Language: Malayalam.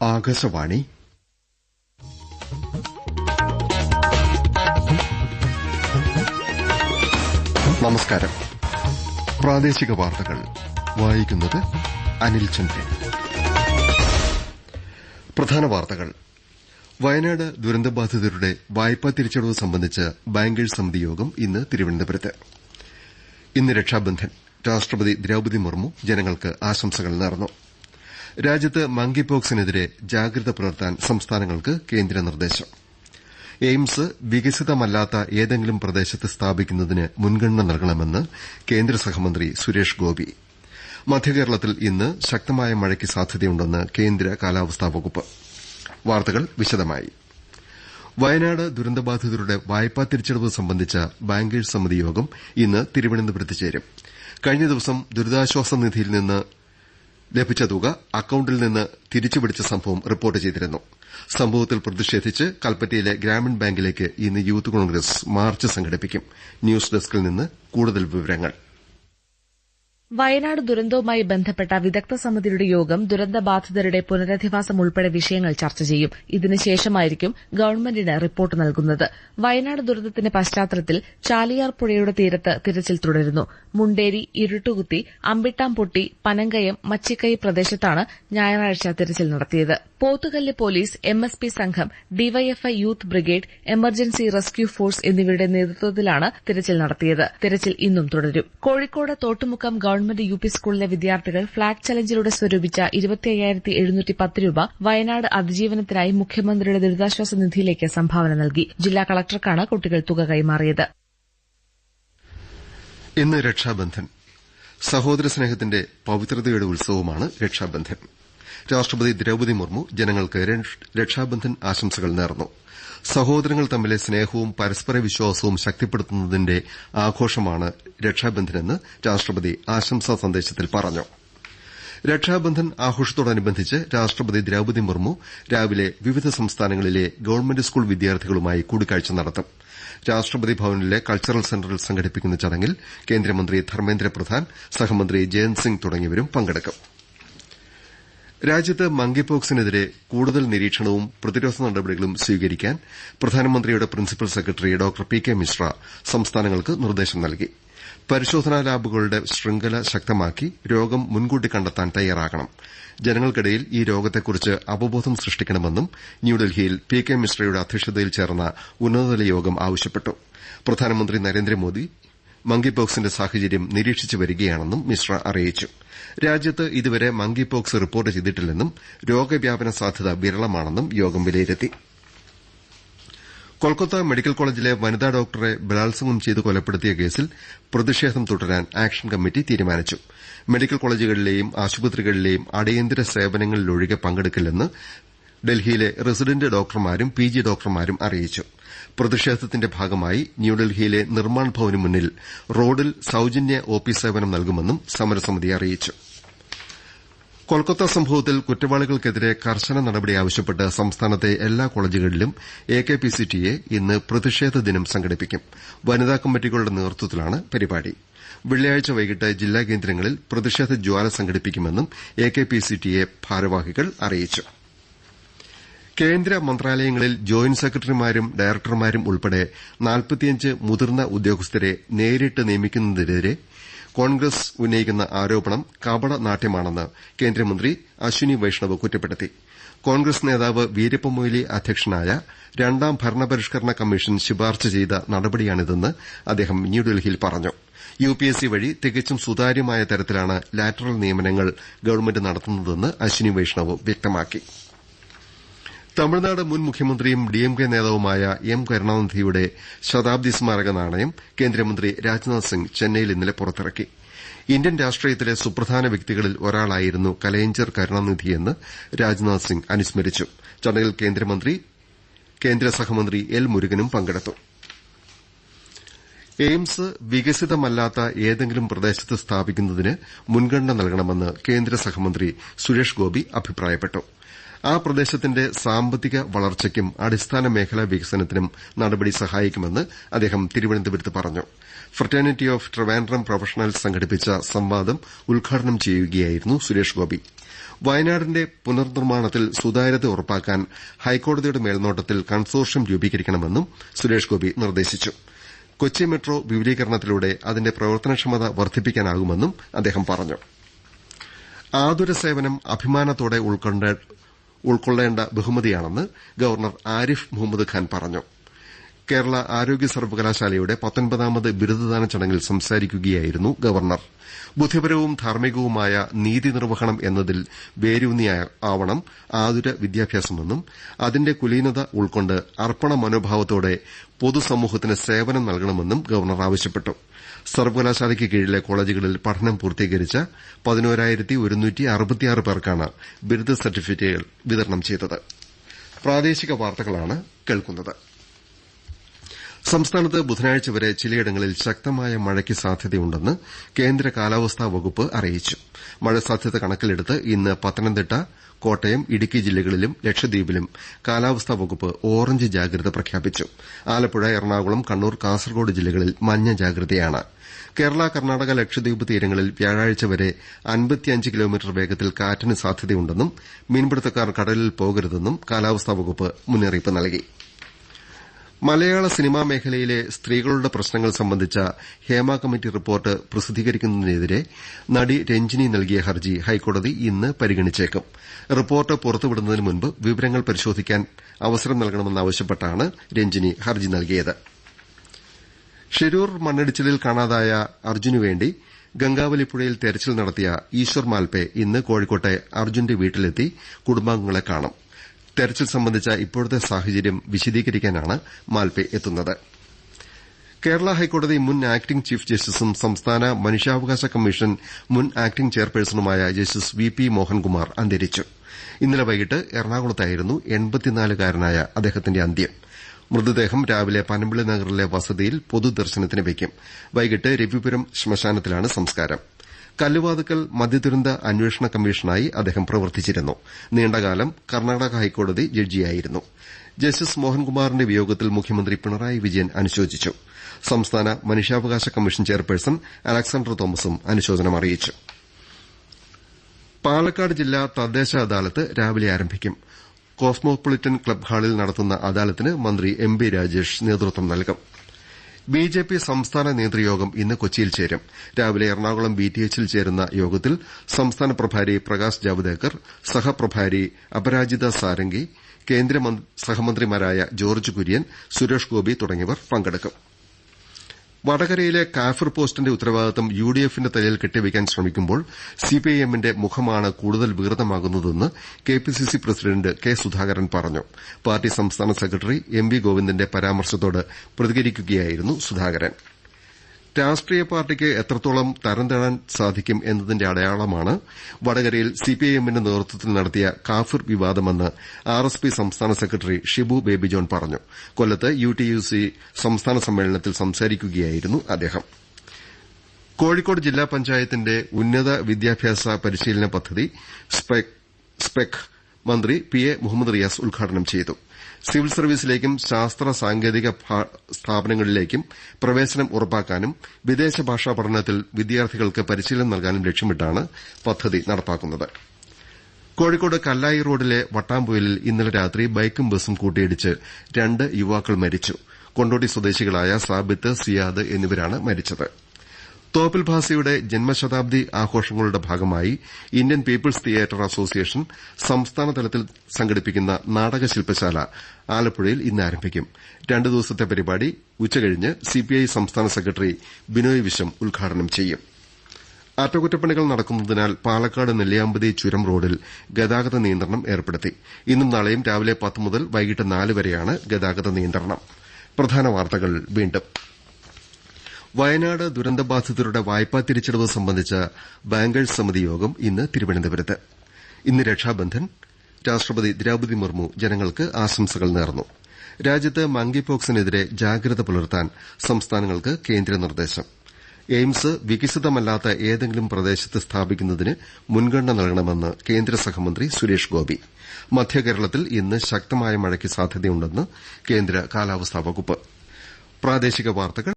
ആകാശവാണി. നമസ്കാരം. പ്രാദേശിക വാർത്തകൾ. വായിക്കുന്നത് അനിൽ ചന്ദ്രൻ. പ്രധാന വാർത്തകൾ. വയനാട് ദുരന്തബാധിതരുടെ വായ്പാ തിരിച്ചടവ് സംബന്ധിച്ച് ബാങ്കേഴ്സ് സമിതി യോഗം ഇന്ന് തിരുവനന്തപുരത്ത്. ഇന്ന് രക്ഷാബന്ധൻ രാഷ്ട്രപതി ദ്രൌപതി മുർമു ജനങ്ങൾക്ക് ആശംസകൾ നേർന്നു. രാജ്യത്ത് മങ്കി പോക്സിനെതിരെ ജാഗ്രത പുലർത്താൻ സംസ്ഥാനങ്ങൾക്ക് കേന്ദ്ര നിർദ്ദേശം. എയിംസ് വികസിതമല്ലാത്ത ഏതെങ്കിലും പ്രദേശത്ത് സ്ഥാപിക്കുന്നതിന് മുൻഗണന നൽകണമെന്ന് കേന്ദ്ര സഹമന്ത്രി സുരേഷ് ഗോപി. മധ്യകേരളത്തിൽ ഇന്ന് ശക്തമായ മഴയ്ക്ക് സാധ്യതയുണ്ടെന്ന് കേന്ദ്ര കാലാവസ്ഥാ വകുപ്പ്. വാർത്തകൾ വിശദമായി. വയനാട് ദുരന്തബാധിതരുടെ വായ്പാ തിരിച്ചടവ് സംബന്ധിച്ച ബാങ്കേഴ്സ് സമിതി യോഗം ഇന്ന് തിരുവനന്തപുരത്ത് ചേരും. കഴിഞ്ഞ ദിവസം ദുരിതാശ്വാസ നിധിയിൽ നിന്ന് ലഭിച്ച തുക അക്കൌണ്ടിൽ നിന്ന് തിരിച്ചുപിടിച്ച സംഭവം റിപ്പോർട്ട് ചെയ്തിരുന്നു. സംഭവത്തിൽ പ്രതിഷേധിച്ച് കൽപ്പറ്റയിലെ ഗ്രാമീൺ ബാങ്കിലേക്ക് ഇന്ന് യൂത്ത് കോൺഗ്രസ് മാർച്ച് സംഘടിപ്പിക്കും. ന്യൂസ് ഡെസ്കിൽ നിന്ന് കൂടുതൽ വിവരങ്ങൾ. വയനാട് ദുരന്തവുമായി ബന്ധപ്പെട്ട വിദഗ്ധ സമിതിയുടെ യോഗം ദുരന്തബാധിതരുടെ പുനരധിവാസം ഉൾപ്പെടെ വിഷയങ്ങൾ ചർച്ച ചെയ്യും. ഇതിനുശേഷമായിരിക്കും ഗവൺമെന്റിന് റിപ്പോർട്ട് നൽകുന്നത്. വയനാട് ദുരന്തത്തിന്റെ പശ്ചാത്തലത്തിൽ ചാലിയാർ പുഴയുടെ തീരത്ത് തിരച്ചിൽ തുടരുന്നു. മുണ്ടേരി ഇരുട്ടുകുത്തി അമ്പിട്ടാംപൊട്ടി പനങ്കയം മച്ചിക്കൈ പ്രദേശത്താണ് ഞായറാഴ്ച തിരച്ചിൽ നടത്തിയത്. Pothukal police M S P സംഘം DYFI youth brigade emergency rescue force എന്നിവരുടെ നേതൃത്വത്തിലാണ് തിരച്ചിൽ നടത്തിയത്. തിരച്ചിൽ ഇന്നും തുടരും. Kozhikode Thottumukkam government U P സ്കൂളിലെ വിദ്യാർത്ഥികൾ ഫ്ളാഗ് ചലഞ്ചിലൂടെ സ്വരൂപിച്ച രൂപ വയനാട് അതിജീവനത്തിനായി മുഖ്യമന്ത്രിയുടെ ദുരിതാശ്വാസ നിധിയിലേക്ക് സംഭാവന നൽകി. ജില്ലാ കളക്ടർക്കാണ് കുട്ടികൾ തുക കൈമാറിയത്. ഇന്ന് രക്ഷാബന്ധൻ. സഹോദര സ്നേഹത്തിന്റെ പവിത്രതയുടെ ഉത്സവമാണ് രക്ഷാബന്ധൻ. രാഷ്ട്രപതി ദ്രൌപതി മുർമു ജനങ്ങൾക്ക് രക്ഷാബന്ധൻ ആശംസകൾ നേർന്നു. സഹോദരങ്ങൾ തമ്മിലെ സ്നേഹവും പരസ്പര വിശ്വാസവും ശക്തിപ്പെടുത്തുന്നതിന്റെ ആഘോഷമാണ് രക്ഷാബന്ധനെന്ന് രാഷ്ട്രപതി ആശംസാ സന്ദേശത്തിൽ പറഞ്ഞു. രക്ഷാബന്ധൻ ആഘോഷത്തോടനുബന്ധിച്ച് രാഷ്ട്രപതി ദ്രൌപതി മുർമു രാവിലെ വിവിധ സംസ്ഥാനങ്ങളിലെ ഗവൺമെന്റ് സ്കൂൾ വിദ്യാർത്ഥികളുമായി കൂടിക്കാഴ്ച നടത്തും. രാഷ്ട്രപതി ഭവനിലെ കൾച്ചറൽ സെന്ററിൽ സംഘടിപ്പിക്കുന്ന ചടങ്ങിൽ കേന്ദ്രമന്ത്രി ധർമ്മേന്ദ്ര പ്രധാൻ സഹമന്ത്രി ജയന്ത് സിംഗ് തുടങ്ങിയവരും പങ്കെടുക്കും. രാജ്യത്ത് മങ്കിപോക്സിനെതിരെ കൂടുതൽ നിരീക്ഷണവും പ്രതിരോധ നടപടികളും സ്വീകരിക്കാൻ പ്രധാനമന്ത്രിയുടെ principal secretary doctor P K Mishra സംസ്ഥാനങ്ങൾക്ക് നിർദ്ദേശം നൽകി. പരിശോധനാ ലാബുകളുടെ ശൃംഖല ശക്തമാക്കി രോഗം മുൻകൂട്ടി കണ്ടെത്താൻ തയ്യാറാകണം. ജനങ്ങൾക്കിടയിൽ ഈ രോഗത്തെക്കുറിച്ച് അവബോധം സൃഷ്ടിക്കണമെന്നും ന്യൂഡൽഹിയിൽ പി കെ മിശ്രയുടെ അധ്യക്ഷതയിൽ ചേർന്ന ഉന്നതതല യോഗം ആവശ്യപ്പെട്ടു. പ്രധാനമന്ത്രി നരേന്ദ്രമോദി മങ്കിപോക്സിന്റെ സാഹചര്യം നിരീക്ഷിച്ചു വരികയാണെന്നും മിശ്ര അറിയിച്ചു. രാജ്യത്ത് ഇതുവരെ മങ്കിപോക്സ് റിപ്പോർട്ട് ചെയ്തിട്ടില്ലെന്നും രോഗവ്യാപന സാധ്യത വിരളമാണെന്നും യോഗം വിലയിരുത്തി. കൊൽക്കത്ത മെഡിക്കൽ കോളേജിലെ വനിതാ ഡോക്ടറെ ബലാത്സംഗം ചെയ്ത് കൊലപ്പെടുത്തിയ കേസിൽ പ്രതിഷേധം തുടരാൻ ആക്ഷൻ കമ്മിറ്റി തീരുമാനിച്ചു. മെഡിക്കൽ കോളേജുകളിലെയും ആശുപത്രികളിലെയും അടിയന്തര സേവനങ്ങളിലൊഴികെ പങ്കെടുക്കില്ലെന്ന് ഡൽഹിയിലെ റസിഡന്റ് ഡോക്ടർമാരും പി ഡോക്ടർമാരും അറിയിച്ചു. പ്രതിഷേധത്തിന്റെ ഭാഗമായി ന്യൂഡൽഹിയിലെ നിർമ്മാൺ ഭവന് മുന്നിൽ റോഡിൽ സൌജന്യ ഒപി സേവനം നൽകുമെന്നും സമരസമിതി അറിയിച്ചു. കൊൽക്കത്ത സംഭവത്തിൽ കുറ്റവാളികൾക്കെതിരെ കർശന നടപടി ആവശ്യപ്പെട്ട് സംസ്ഥാനത്തെ എല്ലാ കോളേജുകളിലും A K P C T A ഇന്ന് പ്രതിഷേധ ദിനം സംഘടിപ്പിക്കും. വനിതാ കമ്മിറ്റികളുടെ നേതൃത്വത്തിലാണ് പരിപാടി. വെള്ളിയാഴ്ച വൈകിട്ട് ജില്ലാ കേന്ദ്രങ്ങളിൽ പ്രതിഷേധ ജ്വാല സംഘടിപ്പിക്കുമെന്നും A K P C T A ഭാരവാഹികൾ അറിയിച്ചു. കേന്ദ്ര മന്ത്രാലയങ്ങളിൽ ജോയിന്റ് സെക്രട്ടറിമാരും ഡയറക്ടർമാരും ഉൾപ്പെടെ നാൽപ്പത്തിയഞ്ച് മുതിർന്ന ഉദ്യോഗസ്ഥരെ നേരിട്ട് നിയമിക്കുന്നതിനെതിരെ കോൺഗ്രസ് ഉന്നയിക്കുന്ന ആരോപണം കപട നാട്യമാണെന്ന് കേന്ദ്രമന്ത്രി അശ്വിനി വൈഷ്ണവ് കുറ്റപ്പെടുത്തി. കോൺഗ്രസ് നേതാവ് വീരപ്പമൊയ്ലി അധ്യക്ഷനായ രണ്ടാം ഭരണപരിഷ്കരണ കമ്മീഷൻ ശുപാർശ ചെയ്ത നടപടിയാണിതെന്ന് അദ്ദേഹം ന്യൂഡൽഹിയിൽ പറഞ്ഞു. യുപിഎസ്സി വഴി തികച്ചും സുതാര്യമായ തരത്തിലാണ് ലാറ്ററൽ നിയമനങ്ങൾ ഗവൺമെന്റ് നടത്തുന്നതെന്ന് അശ്വിനി വൈഷ്ണവ് വ്യക്തമാക്കി. തമിഴ്നാട് മുൻ മുഖ്യമന്ത്രിയും ഡിഎംകെ നേതാവുമായ എം കരുണാനിധിയുടെ ശതാബ്ദി സ്മാരക നാണയം കേന്ദ്രമന്ത്രി രാജ്നാഥ് സിംഗ് ചെന്നൈയിൽ ഇന്നലെ പുറത്തിറക്കി. ഇന്ത്യൻ രാഷ്ട്രീയത്തിലെ സുപ്രധാന വ്യക്തികളിൽ ഒരാളായിരുന്നു കലയഞ്ചർ കരുണാനിധിയെന്ന് രാജ്നാഥ് സിംഗ് അനുസ്മരിച്ചു. ചടങ്ങിൽ കേന്ദ്രമന്ത്രി കേന്ദ്ര സഹമന്ത്രി എൽ മുരുകനും പങ്കെടുത്തു. എയിംസ് വികസിതമല്ലാത്ത ഏതെങ്കിലും പ്രദേശത്ത് സ്ഥാപിക്കുന്നതിന് മുൻഗണന നൽകണമെന്ന് കേന്ദ്ര സഹമന്ത്രി സുരേഷ് ഗോപി അഭിപ്രായപ്പെട്ടു. ആ പ്രദേശത്തിന്റെ സാമ്പത്തിക വളർച്ചയ്ക്കും അടിസ്ഥാന മേഖലാ വികസനത്തിനും നടപടി സഹായിക്കുമെന്ന് അദ്ദേഹം തിരുവനന്തപുരത്ത് പറഞ്ഞു. ഫ്രറ്റേണിറ്റി ഓഫ് ട്രിവാൻഡ്രം പ്രൊഫഷണൽസ് സംഘടിപ്പിച്ച സംവാദം ഉദ്ഘാടനം ചെയ്യുകയായിരുന്നു സുരേഷ് ഗോപി. വയനാടിന്റെ പുനർനിർമ്മാണത്തിൽ സുതാര്യത ഉറപ്പാക്കാൻ ഹൈക്കോടതിയുടെ മേൽനോട്ടത്തിൽ കൺസോർഷ്യം രൂപീകരിക്കണമെന്നും സുരേഷ് ഗോപി നിർദ്ദേശിച്ചു. കൊച്ചി മെട്രോ വിപുലീകരണത്തിലൂടെ അതിന്റെ പ്രവർത്തനക്ഷമത വർദ്ധിപ്പിക്കാനാകുമെന്നും അദ്ദേഹം പറഞ്ഞു. ആതുര സേവനം അഭിമാനത്തോടെ ഉൾക്കൊള്ളേണ്ട ബഹുമതിയാണെന്ന് ഗവർണർ ആരിഫ് മുഹമ്മദ് ഖാൻ പറഞ്ഞു കേരള ആരോഗ്യ സർവകലാശാലയുടെ പത്തൊൻപതാമത് ബിരുദദാന ചടങ്ങിൽ സംസാരിക്കുകയായിരുന്നു ഗവർണർ. ബുദ്ധിപരവും ധാർമ്മികവുമായ നീതി നിർവഹണം എന്നതിൽ വേരൂന്നിയാവണം ആതുര വിദ്യാഭ്യാസമെന്നും അതിന്റെ കുലീനത ഉൾക്കൊണ്ട് അർപ്പണ മനോഭാവത്തോടെ പൊതുസമൂഹത്തിന് സേവനം നൽകണമെന്നും ഗവർണർ ആവശ്യപ്പെട്ടു. സർവകലാശാലയ്ക്ക് കീഴിലെ കോളേജുകളിൽ പഠനം പൂർത്തീകരിച്ച പതിനോരായിരത്തി പേർക്കാണ് ബിരുദ സർട്ടിഫിക്കറ്റുകൾ വിതരണം ചെയ്തത്. സംസ്ഥാനത്ത് ബുധനാഴ്ച വരെ ചിലയിടങ്ങളിൽ ശക്തമായ മഴയ്ക്ക് സാധ്യതയുണ്ടെന്ന് കേന്ദ്ര കാലാവസ്ഥാ വകുപ്പ് അറിയിച്ചു. മഴ സാധ്യത കണക്കിലെടുത്ത് ഇന്ന് പത്തനംതിട്ട കോട്ടയം ഇടുക്കി ജില്ലകളിലും ലക്ഷദ്വീപിലും കാലാവസ്ഥാ വകുപ്പ് ഓറഞ്ച് ജാഗ്രത പ്രഖ്യാപിച്ചു. ആലപ്പുഴ എറണാകുളം കണ്ണൂർ കാസർകോട് ജില്ലകളിൽ മഞ്ഞ ജാഗ്രതയാണ്. കേരള കർണാടക ലക്ഷദ്വീപ് തീരങ്ങളിൽ വ്യാഴാഴ്ച വരെ അൻപത്തിയഞ്ച് കിലോമീറ്റർ വേഗത്തിൽ കാറ്റിന് സാധ്യതയുണ്ടെന്നും മീൻപിടുത്തക്കാർ കടലിൽ പോകരുതെന്നും കാലാവസ്ഥാ വകുപ്പ് മുന്നറിയിപ്പ് നൽകി. മലയാള സിനിമാ മേഖലയിലെ സ്ത്രീകളുടെ പ്രശ്നങ്ങൾ സംബന്ധിച്ച ഹേമ കമ്മിറ്റി റിപ്പോർട്ട് പ്രസിദ്ധീകരിക്കുന്നതിനെതിരെ നടി രഞ്ജിനി നൽകിയ ഹർജി ഹൈക്കോടതി ഇന്ന് പരിഗണിച്ചേക്കും. റിപ്പോർട്ട് പുറത്തുവിടുന്നതിന് മുൻപ് വിവരങ്ങൾ പരിശോധിക്കാൻ അവസരം നൽകണമെന്നാവശ്യപ്പെട്ടാണ് രഞ്ജിനി ഹർജി നൽകിയത്. ഷിരൂർ മണ്ണിടിച്ചിലിൽ കാണാതായ അർജുനുവേണ്ടി ഗംഗാവലിപ്പുഴയിൽ തെരച്ചിൽ നടത്തിയ ഈശ്വർ മാൽപെ ഇന്ന് കോഴിക്കോട്ടെ അർജുന്റെ വീട്ടിലെത്തി കുടുംബാംഗങ്ങളെ കാണും. തെരച്ചിൽ സംബന്ധിച്ച ഇപ്പോഴത്തെ സാഹചര്യം വിശദീകരിക്കാനാണ് മാൽപെ എത്തുന്നത്. കേരള ഹൈക്കോടതി മുൻ ആക്ടിംഗ് ചീഫ് ജസ്റ്റിസും സംസ്ഥാന മനുഷ്യാവകാശ കമ്മീഷൻ മുൻ ആക്ടിംഗ് ചെയർപേഴ്സണുമായ ജസ്റ്റിസ് വി പി മോഹൻകുമാർ അന്തരിച്ചു. ഇന്നലെ വൈകിട്ട് എറണാകുളത്തായിരുന്നു എൺപത്തിനാലുകാരനായ അദ്ദേഹത്തിന്റെ അന്ത്യം. മൃതദേഹം രാവിലെ പനമ്പിള്ളി നഗറിലെ വസതിയിൽ പൊതുദർശനത്തിന് വയ്ക്കും വൈകിട്ട് രവിപുരം ശ്മശാനത്തിലാണ് സംസ്കാരം. കല്ലുവാതുക്കൽ മദ്യദുരന്ത അന്വേഷണ കമ്മീഷനായി അദ്ദേഹം പ്രവർത്തിച്ചിരുന്നു. നീണ്ടകാലം കർണാടക ഹൈക്കോടതി ജഡ്ജിയായിരുന്നു. ജസ്റ്റിസ് മോഹൻകുമാറിന്റെ വിയോഗത്തിൽ മുഖ്യമന്ത്രി പിണറായി വിജയൻ അനുശോചിച്ചു. സംസ്ഥാന മനുഷ്യാവകാശ കമ്മീഷൻ ചെയർപേഴ്സൺ അലക്സാണ്ടർ തോമസും അനുശോചനം അറിയിച്ചു. പാലക്കാട് ജില്ലാ തദ്ദേശ അദാലത്ത് രാവിലെ ആരംഭിക്കും. കോസ്മോപൊളിറ്റൻ ക്ലബ് ഹാളിൽ നടത്തുന്ന അദാലത്തിന് മന്ത്രി എം ബി രാജേഷ് നേതൃത്വം നൽകും. ബിജെപി സംസ്ഥാന നേതൃയോഗം ഇന്ന് കൊച്ചിയിൽ ചേരും. രാവിലെ എറണാകുളം ബിടിഎച്ചിൽ ചേരുന്ന യോഗത്തിൽ സംസ്ഥാന പ്രഭാരി പ്രകാശ് ജാവ്ദേക്കർ സഹപ്രഭാരി അപരാജിത സാരംഗി കേന്ദ്ര സഹമന്ത്രിമാരായ ജോർജ് കുര്യൻ സുരേഷ് ഗോപി തുടങ്ങിയവർ പങ്കെടുക്കും. വടകരയിലെ കാഫിർ പോസ്റ്റിന്റെ ഉത്തരവാദിത്വം യുഡിഎഫിന്റെ തലയിൽ കെട്ടിവെക്കാൻ ശ്രമിക്കുമ്പോൾ സിപിഐഎമ്മിന്റെ മുഖമാണ് കൂടുതൽ വികൃതമാകുന്നതെന്ന് കെപിസിസി പ്രസിഡന്റ് കെ സുധാകരൻ പറഞ്ഞു. പാർട്ടി സംസ്ഥാന സെക്രട്ടറി എം വി ഗോവിന്ദന്റെ പരാമർശത്തോട് പ്രതികരിക്കുകയായിരുന്നു സുധാകരൻ. രാഷ്ട്രീയ പാർട്ടിക്ക് എത്രത്തോളം തരംതാഴാൻ സാധിക്കും എന്നതിന്റെ അടയാളമാണ് വടകരയിൽ സിപിഐഎമ്മിന്റെ നേതൃത്വത്തിൽ നടത്തിയ കാഫിർ വിവാദമെന്ന് ആർഎസ്പി സംസ്ഥാന സെക്രട്ടറി ഷിബു ബേബി ജോൺ പറഞ്ഞു. കൊല്ലത്ത് യുടിയുസി സംസ്ഥാന സമ്മേളനത്തിൽ സംസാരിക്കുകയായിരുന്നു അദ്ദേഹം. കോഴിക്കോട് ജില്ലാ പഞ്ചായത്തിന്റെ ഉന്നത വിദ്യാഭ്യാസ പരിശീലന പദ്ധതി സ്പെക് മന്ത്രി പി എ മുഹമ്മദ് റിയാസ് ഉദ്ഘാടനം ചെയ്തു. സിവിൽ സർവീസിലേക്കും ശാസ്ത്ര സാങ്കേതിക സ്ഥാപനങ്ങളിലേക്കും പ്രവേശനം ഉറപ്പാക്കാനും വിദേശ ഭാഷാ പഠനത്തിൽ വിദ്യാർത്ഥികൾക്ക് പരിശീലനം നൽകാനും ലക്ഷ്യമിട്ടാണ് പദ്ധതി നടപ്പാക്കുന്നത്. കോഴിക്കോട് കല്ലായി റോഡിലെ വട്ടാമ്പൊയിലിൽ ഇന്നലെ രാത്രി ബൈക്കും ബസും കൂട്ടിയിടിച്ച് രണ്ട് യുവാക്കൾ മരിച്ചു. കൊണ്ടോട്ടി സ്വദേശികളായ സാബിത്ത് സിയാദ് എന്നിവരാണ് മരിച്ചത്. തോപ്പിൽ ഭാസിയുടെ ജന്മശതാബ്ദി ആഘോഷങ്ങളുടെ ഭാഗമായി ഇന്ത്യൻ പീപ്പിൾസ് തിയേറ്റർ അസോസിയേഷൻ സംസ്ഥാന തലത്തിൽ സംഘടിപ്പിക്കുന്ന നാടക ശില്പശാല ആലപ്പുഴയിൽ ഇന്ന് ആരംഭിക്കും. രണ്ടു ദിവസത്തെ പരിപാടി ഉച്ചകഴിഞ്ഞ് സിപിഐ സംസ്ഥാന സെക്രട്ടറി ബിനോയ് വിശ്വം ഉദ്ഘാടനം ചെയ്യും. അറ്റകുറ്റപ്പണികൾ നടക്കുന്നതിനാൽ പാലക്കാട് നെല്ലിയാമ്പതി ചുരം റോഡിൽ ഗതാഗത നിയന്ത്രണം ഏർപ്പെടുത്തി. ഇന്നും നാളെയും രാവിലെ പത്ത് മുതൽ വൈകിട്ട് നാല് വരെയാണ് ഗതാഗത നിയന്ത്രണം. വയനാട് ദുരന്തബാധിതരുടെ വായ്പാ തിരിച്ചടവ് സംബന്ധിച്ച ബാങ്കേഴ്സ് സമിതി യോഗം ഇന്ന് തിരുവനന്തപുരത്ത്. ഇന്ന് രക്ഷാബന്ധൻ രാഷ്ട്രപതി ദ്രൌപതി മുർമു ജനങ്ങൾക്ക് ആശംസകൾ നേർന്നു. രാജ്യത്ത് മങ്കിപോക്സിനെതിരെ ജാഗ്രത പുലർത്താൻ സംസ്ഥാനങ്ങൾക്ക് കേന്ദ്ര നിർദ്ദേശം. എയിംസ് വികസിതമല്ലാത്ത ഏതെങ്കിലും പ്രദേശത്ത് സ്ഥാപിക്കുന്നതിന് മുൻഗണന നൽകണമെന്ന് കേന്ദ്ര സഹമന്ത്രി സുരേഷ് ഗോപി. മധ്യകേരളത്തിൽ ഇന്ന് ശക്തമായ മഴയ്ക്ക് സാധ്യതയുണ്ടെന്ന് കേന്ദ്ര കാലാവസ്ഥാ വകുപ്പ്.